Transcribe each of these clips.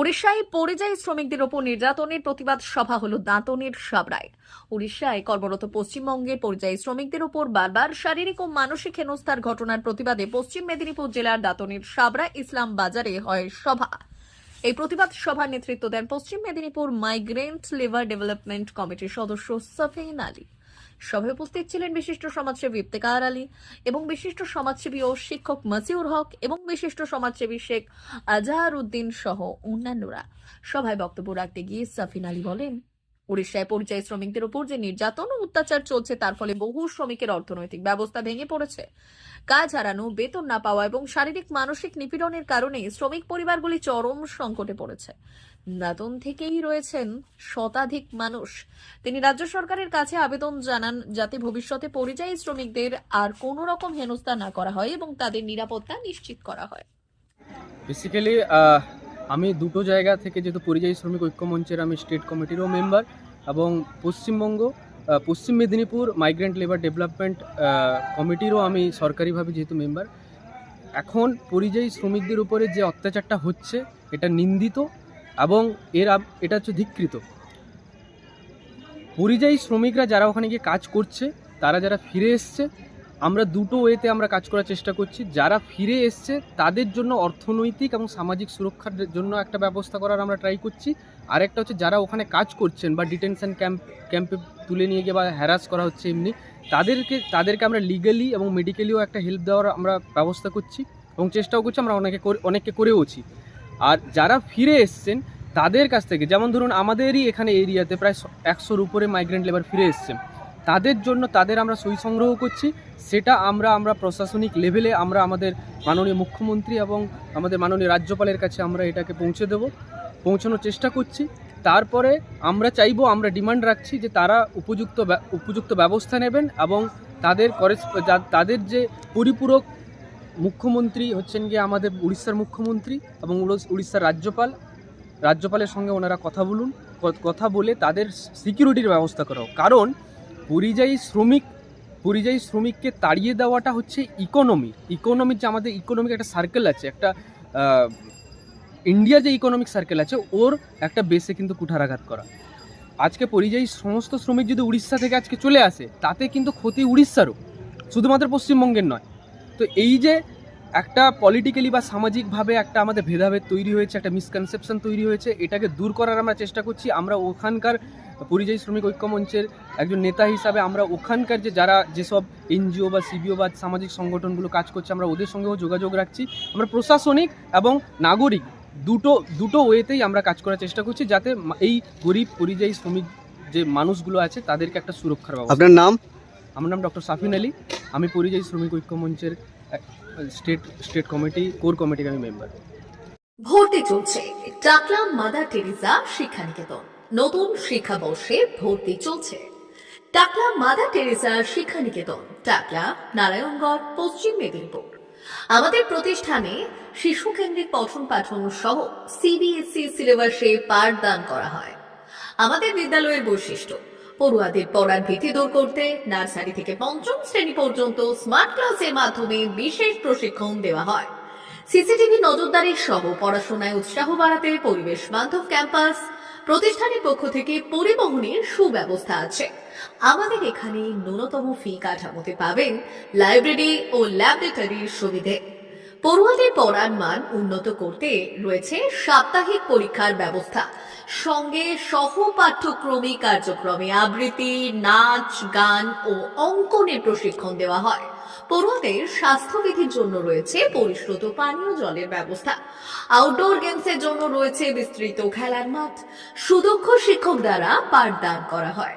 উড়িষ্যায় পরিযায়ী শ্রমিকদের ওপর নির্যাতনের প্রতিবাদ সভা হল দাঁতনের সাবরায়। উড়িষ্যায় কর্মরত পশ্চিমবঙ্গের পরিযায়ী শ্রমিকদের ওপর বারবার শারীরিক ও মানসিক হেনস্থার ঘটনার প্রতিবাদে পশ্চিম মেদিনীপুর জেলার দাঁতনের সাবরা ইসলাম বাজারে হয় সভা। এই প্রতিবাদ সভার নেতৃত্ব দেন পশ্চিম মেদিনীপুর মাইগ্রেন্ট লেবার ডেভেলপমেন্ট কমিটির সদস্য সফিন আলী। সভায় উপস্থিত ছিলেন বিশিষ্ট সমাজসেবী ইফতেকার আলী এবং বিশিষ্ট সমাজসেবী ও শিক্ষক মাসিউর হক এবং বিশিষ্ট সমাজসেবী শেখ আজহার উদ্দিন সহ অন্যান্যরা। সভায় বক্তব্য রাখতে গিয়ে সাফিন আলী বলেন উড়িষ্যায় পরিযায়ী শ্রমিকদের উপর যে নির্যাতন ও অত্যাচার চলছে, তার ফলে বহু শ্রমিকের অর্থনৈতিক ব্যবস্থা ভেঙে পড়েছে। কাজ হারানো, বেতন না পাওয়া এবং শারীরিক মানসিক নিপীড়নের কারণে শ্রমিক পরিবারগুলি চরম সংকটে পড়েছে। দাতন থেকেই রয়েছেন শতাধিক মানুষ। তিনি রাজ্য সরকারের কাছে আবেদন জানান যাতে ভবিষ্যতে পরিযায়ী শ্রমিকদের আর কোনো রকম হেনস্থা না করা হয় এবং তাদের নিরাপত্তা নিশ্চিত করা হয়। বেসিক্যালি আমি দুটো জায়গা থেকে যেহেতু পরিযায়ী শ্রমিক ঐক্য মঞ্চের আমি স্টেট কমিটিরও মেম্বার এবং Paschimbanga Paschim Medinipur migrant labour development কমিটিরও আমি সরকারিভাবে যেহেতু মেম্বার। এখন পরিযায়ী শ্রমিকদের উপরে যে অত্যাচারটা হচ্ছে, এটা নিন্দিত এবং এর এটা হচ্ছে ধিকৃত। পরিযায়ী শ্রমিকরা যারা ওখানে গিয়ে কাজ করছে, তারা যারা ফিরে এসছে আমরা দুটো ওয়েতে আমরা কাজ করার চেষ্টা করছি। যারা ফিরে এসছে, তাদের জন্য অর্থনৈতিক এবং সামাজিক সুরক্ষার জন্য একটা ব্যবস্থা করার আমরা ট্রাই করছি। আরেকটা হচ্ছে, যারা ওখানে কাজ করছেন বা ডিটেনশন ক্যাম্প ক্যাম্পে তুলে নিয়ে গিয়ে বা হ্যারাস করা হচ্ছে এমনি, তাদেরকে তাদেরকে আমরা লিগালি এবং মেডিকেলিও একটা হেল্প দেওয়ার আমরা ব্যবস্থা করছি এবং চেষ্টাও করছি, আমরা অনেকে করে- অনেককে করেওছি আর যারা ফিরে এসছেন, তাদের কাছ থেকে, যেমন ধরুন আমাদেরই এখানে এরিয়াতে প্রায় একশোর উপরে মাইগ্রেন্ট লেবার ফিরে এসছেন তাদের জন্য তাদের আমরা সই সংগ্রহ করছি। সেটা আমরা আমরা প্রশাসনিক লেভেলে আমরা আমাদের মাননীয় মুখ্যমন্ত্রী এবং আমাদের মাননীয় রাজ্যপালের কাছে আমরা এটাকে পৌঁছে দেব, পৌঁছানোর চেষ্টা করছি। তারপরে আমরা চাইব, আমরা ডিমান্ড রাখছি যে তারা উপযুক্ত উপযুক্ত ব্যবস্থা নেবেন এবং তাদের তাদের যে পরিপূরক মুখ্যমন্ত্রী হচ্ছেন গিয়ে আমাদের উড়িষ্যার মুখ্যমন্ত্রী এবং উড়িষ্যার রাজ্যপাল। রাজ্যপালের সঙ্গে ওনারা কথা বলুন কথা বলে তাদের সিকিউরিটির ব্যবস্থা করা। কারণ পরিযায়ী শ্রমিক, পরিযায়ী শ্রমিককে তাড়িয়ে দেওয়াটা হচ্ছে ইকোনমি ইকোনমির যে আমাদের ইকোনমিক একটা সার্কেল আছে, একটা ইন্ডিয়া যে ইকোনমিক সার্কেল আছে, ওর একটা বেসে কিন্তু কুঠারাঘাত করা। আজকে পরিযায়ী সমস্ত শ্রমিক যদি উড়িষ্যা থেকে আজকে চলে আসে, তাতে কিন্তু ক্ষতি উড়িষ্যারও, শুধুমাত্র পশ্চিমবঙ্গের নয়। তো এই যে একটা পলিটিক্যালি বা সামাজিকভাবে একটা আমাদের ভেদাভেদ তৈরি হয়েছে একটা মিসকনসেপশন তৈরি হয়েছে এটাকে দূর করার আমরা চেষ্টা করছি। আমরা ওখানকার পরিযায়ী শ্রমিক ঐক্য মঞ্চের একজন নেতা হিসাবে আমরা ওখানকার যে যারা যেসব এনজিও বা সিবিও বা সামাজিক সংগঠনগুলো কাজ করছে আমরা ওদের সঙ্গেও যোগাযোগ রাখছি। আমরা প্রশাসনিক এবং নাগরিক দুটো দুটো ওয়েতেই আমরা কাজ করার চেষ্টা করছি যাতে এই গরিব পরিযায়ী শ্রমিক যে মানুষগুলো আছে তাদেরকে একটা সুরক্ষার ব্যবস্থা। আপনার নাম? আমার নাম ডক্টর সাফিন আলী। আমি পরিযায়ী শ্রমিক ঐক্য মঞ্চের স্টেট স্টেট কমিটি, কোর কমিটির আমি মেম্বার ভর্তি চলছে টাকলা মাদার টেরিজা শিক্ষানিকেতন। নতুন শিক্ষাবর্ষে ভর্তি চলছে। টাকলা মাদার টেরিজা শিক্ষানিকেতন টাকলা নারায়ণগড়, পশ্চিম মেদিনীপুর। আমাদের প্রতিষ্ঠানে শিশু কেন্দ্রিক পঠন পাঠন সহ সিবিএসই সিলেবাসে পাঠদান করা হয়। আমাদের বিদ্যালয়ের বৈশিষ্ট্য পড়ুয়াদের পড়ার ভীতি দূর করতে নার্সারি থেকে পঞ্চম শ্রেণি পর্যন্ত স্মার্ট ক্লাসের মাধ্যমে বিশেষ প্রশিক্ষণ দেওয়া হয়। সিসিটিভি নজরদারি সহ পড়াশোনায় উৎসাহ বাড়াতে পরিবেশ বান্ধব ক্যাম্পাস প্রতিষ্ঠানের পক্ষ থেকে পরিবহনের সুব্যবস্থা আছে। আমাদের এখানে ন্যূনতম ফি কাঠামোতে পাবেন লাইব্রেরি ও ল্যাবরেটরির সুবিধে। পড়ুয়াদের পড়ার মান উন্নত করতে রয়েছে সাপ্তাহিক পরীক্ষার ব্যবস্থা। সঙ্গে সহ পাঠ্যক্রমিক কার্যক্রমে আবৃত্তি, নাচ, গান ও অঙ্কনের প্রশিক্ষণ দেওয়া হয়। পড়ুয়াদের স্বাস্থ্যবিধির জন্য রয়েছে পরিশ্রুত পানীয় জলের ব্যবস্থা। আউটডোর গেমসের জন্য রয়েছে বিস্তৃত খেলার মাঠ। সুদক্ষ শিক্ষক দ্বারা পাঠদান করা হয়।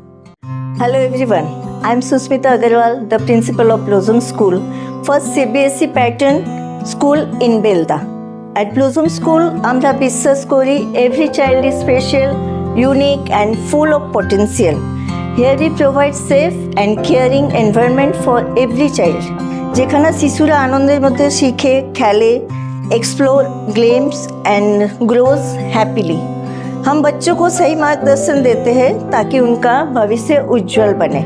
Hello everyone, I am Susmita Agarwal, the principal of Blossom School, first CBSE E pattern school in Belda. At Blossom School, আমরা বিশ্বাস করি every child is special, unique and full of potential. Here we provide safe and caring environment for every child. যেখানে শিশুরা আনন্দের মধ্যে শিখে খেলে explore games and grows happily. हम बच्चों को सही मार्गदर्शन देते हैं ताकि उनका भविष्य उज्जवल बने।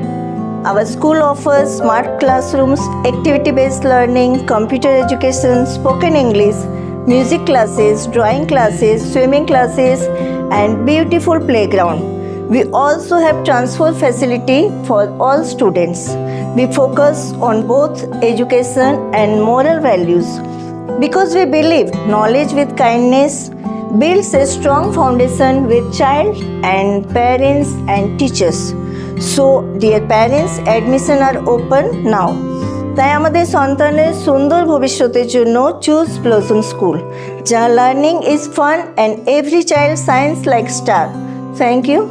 Our school offer smart classrooms activity based learning computer education spoken English music classes drawing classes swimming classes and beautiful play ground we also have transfer facility for all students we focus on both education and moral values because we believe knowledge with kindness builds a strong foundation with child and parents and teachers. So, dear parents, admission are open now. তাই আমাদের সন্তানের সুন্দর ভবিষ্যতের জন্য choose Blossom school যা learning is fun and every child shines like star thank you